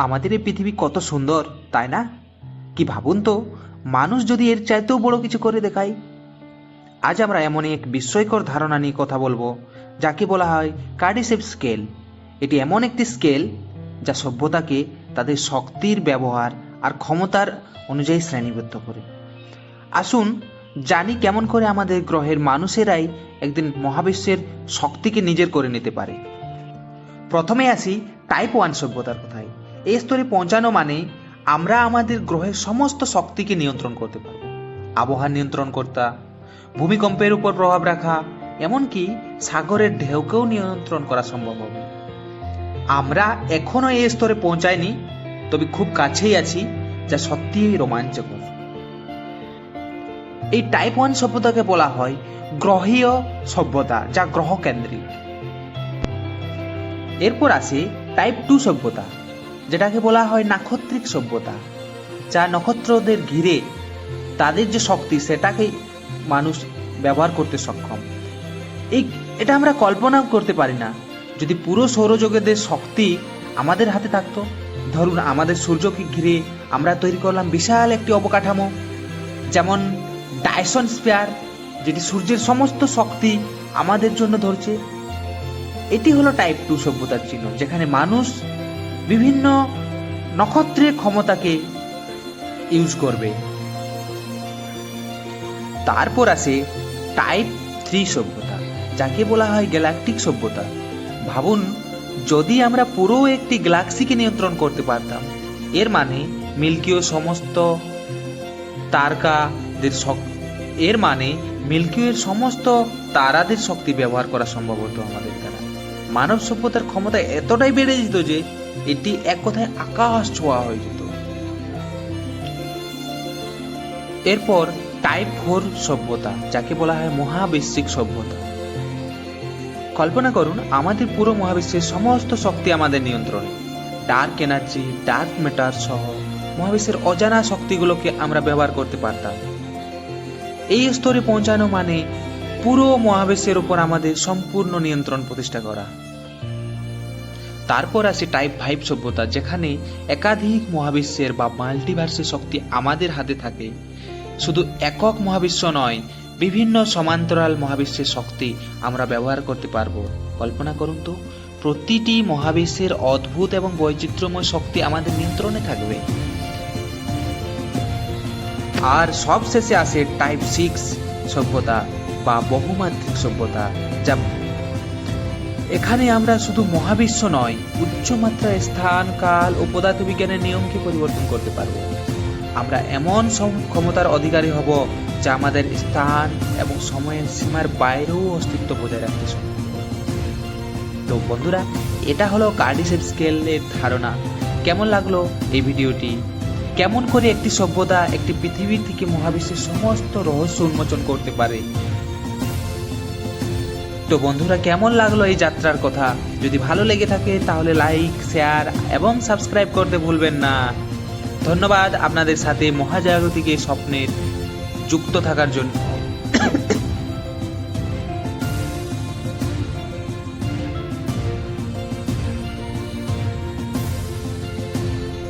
আমাদের এই পৃথিবী কত সুন্দর, তাই না? কি ভাবুন তো, মানুষ যদি এর চাইতেও বড় কিছু করে দেখায়? আজ আমরা এমনই এক বিস্ময়কর ধারণা নিয়ে কথা বলব, যাকে বলা হয় কার্ডিসেপ স্কেল। এটি এমন একটি স্কেল যা সভ্যতাকে তাদের শক্তির ব্যবহার আর ক্ষমতার অনুযায়ী শ্রেণীবদ্ধ করে। আসুন জানি কেমন করে আমাদের গ্রহের মানুষেরাই একদিন মহাবিশ্বের শক্তিকে নিজের করে নিতে পারে। প্রথমে আসি টাইপ ওয়ান সভ্যতার কথায়। এই স্তরে পৌঁছানো মানে আমরা আমাদের গ্রহের সমস্ত শক্তিকে নিয়ন্ত্রণ করতে পারব। আবহাওয়া নিয়ন্ত্রণ করতা ভূমিকম্পের উপর প্রভাব রাখা, এমনকি সাগরের ঢেউকেও নিয়ন্ত্রণ করা সম্ভব হবে। আমরা এখনও এই স্তরে পৌঁছাইনি, তবে খুব কাছেই আছি, যা সত্যিই রোমাঞ্চকর। এই টাইপ ওয়ান সভ্যতাকে বলা হয় গ্রহীয় সভ্যতা, যা গ্রহ কেন্দ্রিক। এরপর আসে টাইপ টু সভ্যতা। যেটাকে বলা হয় নাক্ষত্রিক সভ্যতা, যা নক্ষত্রদের ঘিরে তাদের যে শক্তি, সেটাকে মানুষ ব্যবহার করতে সক্ষম। এই, এটা আমরা কল্পনাও করতে পারি না, যদি পুরো সৌরজগতের শক্তি আমাদের হাতে থাকতো। ধরুন, আমাদের সূর্যকে ঘিরে আমরা তৈরি করলাম বিশাল একটি অবকাঠামো, যেমন ডায়সন স্পেয়ার যেটি সূর্যের সমস্ত শক্তি আমাদের জন্য ধরছে। এটি হলো টাইপ টু সভ্যতার চিহ্ন, যেখানে মানুষ বিভিন্ন নক্ষত্রের ক্ষমতাকে ইউজ করবে। তারপর আসে টাইপ থ্রি সভ্যতা, যাকে বলা হয় গ্যালাকটিক সভ্যতা। ভাবুন, যদি আমরা পুরো একটি গ্যালাক্সিকে নিয়ন্ত্রণ করতে পারতাম, এর মানে মিল্কিও সমস্ত তারকাদের এর মানে মিল্কিওয়ের সমস্ত তারাদের শক্তি ব্যবহার করা সম্ভব হতো আমাদের। মানব সভ্যতার ক্ষমতা এতটাই বেড়ে যেত যে এটি এক কথায় আকাশ ছোঁয়া হয়ে যেত। এরপর টাইপ ফোর সভ্যতা, যাকে বলা হয় মহাবিশ্বিক সভ্যতা। কল্পনা করুন, আমাদের পুরো মহাবিশ্বের সমস্ত শক্তি আমাদের নিয়ন্ত্রণে। ডার্ক এনার্জি ডার্ক ম্যাটার সহ মহাবিশ্বের অজানা শক্তিগুলোকে আমরা ব্যবহার করতে পারতাম। এই স্তরে পৌঁছানো মানে পুরো মহাবিশ্বের উপর আমাদের সম্পূর্ণ নিয়ন্ত্রণ প্রতিষ্ঠা করা। তারপর আসে টাইপ ফাইভ সভ্যতা, যেখানে একাধিক মহাবিশ্বের বা মাল্টিভার্সের শক্তি আমাদের হাতে থাকে। শুধু একক মহাবিশ্ব নয়, বিভিন্ন সমান্তরাল মহাবিশ্বের শক্তি আমরা ব্যবহার করতে পারব। কল্পনা করুন তো, প্রতিটি মহাবিশ্বের অদ্ভুত এবং বৈচিত্র্যময় শক্তি আমাদের নিয়ন্ত্রণে থাকবে। আর সবশেষে আসে টাইপ সিক্স সভ্যতা বা বহুমাত্রিক সভ্যতা যা এখানে আমরা শুধু মহাবিশ্ব নয় উচ্চমাত্রার স্থান, কাল ও পদার্থবিজ্ঞানের নিয়মকে পরিবর্তন করতে পারব। আমরা এমন সম- ক্ষমতার অধিকারী হব যা আমাদের স্থান এবং সময়ের সীমার বাইরেও অস্তিত্ব বজায় রাখতে সক্ষম। তো বন্ধুরা, এটা হলো কার্ডিসেপ স্কেলের ধারণা। কেমন লাগল এই ভিডিওটি? কেমন করে একটি সভ্যতা, একটি পৃথিবী থেকে মহাবিশ্বের সমস্ত রহস্য উন্মোচন করতে পারে? তো বন্ধুরা, কেমন লাগল এই যাত্রার কথা? যদি ভালো লেগে থাকে, তাহলে লাইক শেয়ার এবং সাবস্ক্রাইব করতে ভুলবেন না। ধন্যবাদ আপনাদের সাথে মহাজাগতিকের এই স্বপ্নের যুক্ত থাকার জন্য।